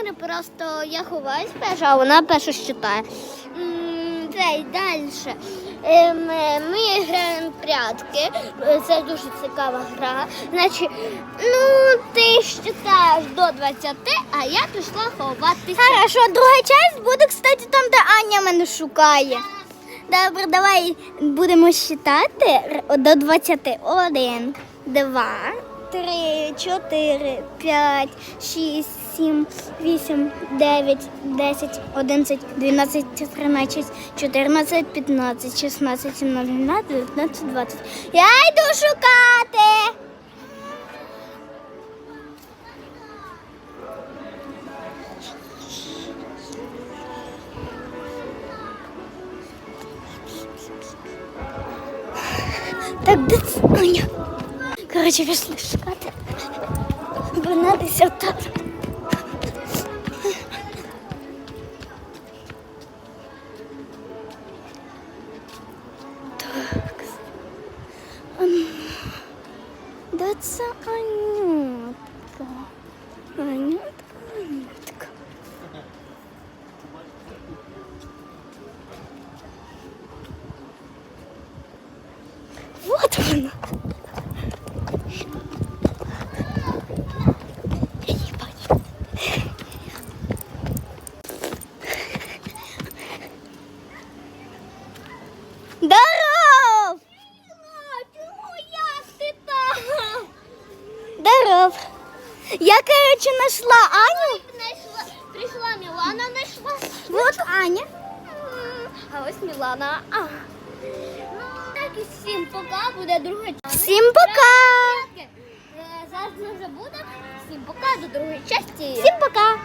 Аня, просто я ховаюсь перша, а вона перша читає. М, Цей далі. Ем, Ми граємо прятки. Це дуже цікава гра. Значить, ну ти ж читаєш до 20, а я пішла ховатися. Хорошо, друга часть буде, кстати, там, де Аня мене шукає. Добре, давай будемо считати до 20. Один, два, три, чотири, п'ять, шість, сім, вісім, дев'ять, десять, одинадцять, дванадцять, тринадцять, чотирнадцять, п'ятнадцять, шістнадцять, сімнадцять, дев'ятнадцять, двадцять. Я йду шукати. Так, де Аня? Коротше, пішли шукати. Отак. Так. Ем, Де це Анютка? Анютка, Анютка. Вот вона. Здоров. Я, короче, нашла Аню. Нашла, прийшла Мілана, нашла. Вот Аня. А ось Мілана. А. Ну, так і всім пока, буде друга частина. Всім пока. Зараз ми забудемо. буде. Всім пока до другої частини. Всім пока.